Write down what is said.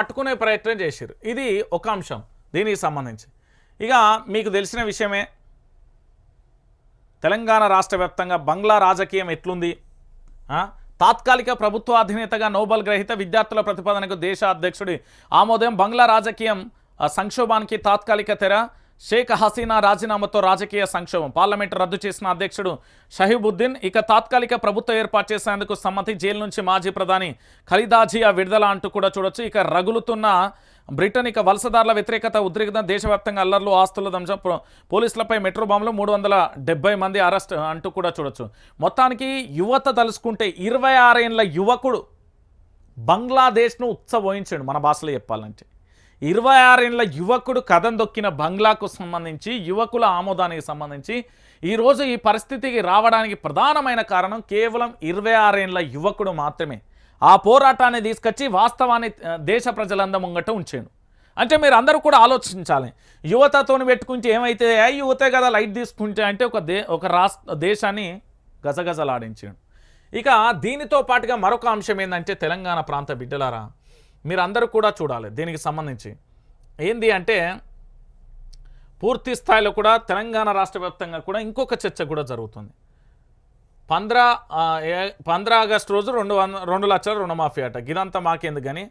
పట్టుకునే ప్రయత్నం చేశారు ఇది ఒక అంశం దీనికి సంబంధించి. ఇక మీకు తెలిసిన విషయమే తెలంగాణ రాష్ట్ర వ్యాప్తంగా బంగ్లా రాజకీయం ఎట్లుంది? తాత్కాలిక ప్రభుత్వ అధినేతగా నోబెల్ గ్రహీత విద్యార్థుల ప్రతిపాదనకు దేశ అధ్యక్షుడి ఆమోదయం బంగ్లా రాజకీయం సంక్షోభానికి తాత్కాలిక తెర. షేక్ హసీనా రాజీనామాతో రాజకీయ సంక్షోభం. పార్లమెంటు రద్దు చేసిన అధ్యక్షుడు షహీబుద్దీన్ ఇక తాత్కాలిక ప్రభుత్వం ఏర్పాటు చేసేందుకు సమ్మతి జైలు నుంచి మాజీ ప్రధాని ఖలీదాజియా విడుదల అంటూ కూడా చూడొచ్చు. ఇక రగులుతున్న బ్రిటన్ ఇక వలసదారుల వ్యతిరేకత ఉద్రిక్త దేశవ్యాప్తంగా అల్లర్లు ఆస్తుల దంశం పోలీసులపై మెట్రో బాంబులు మూడు వందల డెబ్బై మంది అరెస్ట్ అంటూ కూడా చూడొచ్చు. మొత్తానికి యువత తలుసుకుంటే ఇరవై ఆరేళ్ళ యువకుడు బంగ్లాదేశ్ను ఉత్సవోయించాడు మన భాషలో చెప్పాలంటే. ఇరవై ఆరేళ్ళ యువకుడు కథం దొక్కిన బంగ్లాకు సంబంధించి యువకుల ఆమోదానికి సంబంధించి ఈరోజు ఈ పరిస్థితికి రావడానికి ప్రధానమైన కారణం కేవలం ఇరవై ఆరేళ్ళ యువకుడు మాత్రమే. ఆ పోరాటాన్ని తీసుకొచ్చి వాస్తవాన్ని దేశ ప్రజలంద ముంగట ఉంచాడు అంటే మీరు అందరూ కూడా ఆలోచించాలి. యువతతోని పెట్టుకుంటే ఏమైతే యువతే కదా లైట్ తీసుకుంటే అంటే ఒక దే ఒక రాష్ట్ర దేశాన్ని గజగజలాడించాడు ఇక దీనితో పాటుగా మరొక అంశం ఏంటంటే తెలంగాణ ప్రాంత బిడ్డలారా మీరు అందరూ కూడా చూడాలి దీనికి సంబంధించి. ఏంది అంటే పూర్తి స్థాయిలో కూడా తెలంగాణ రాష్ట్ర వ్యాప్తంగా కూడా ఇంకొక చర్చ కూడా జరుగుతుంది. పంద్రా ఏ- పంద్రా ఆగస్టు రోజు రెండు వంద రెండు లక్షల రుణమాఫీ అట. ఇదంతా మాకేందుకు కానీ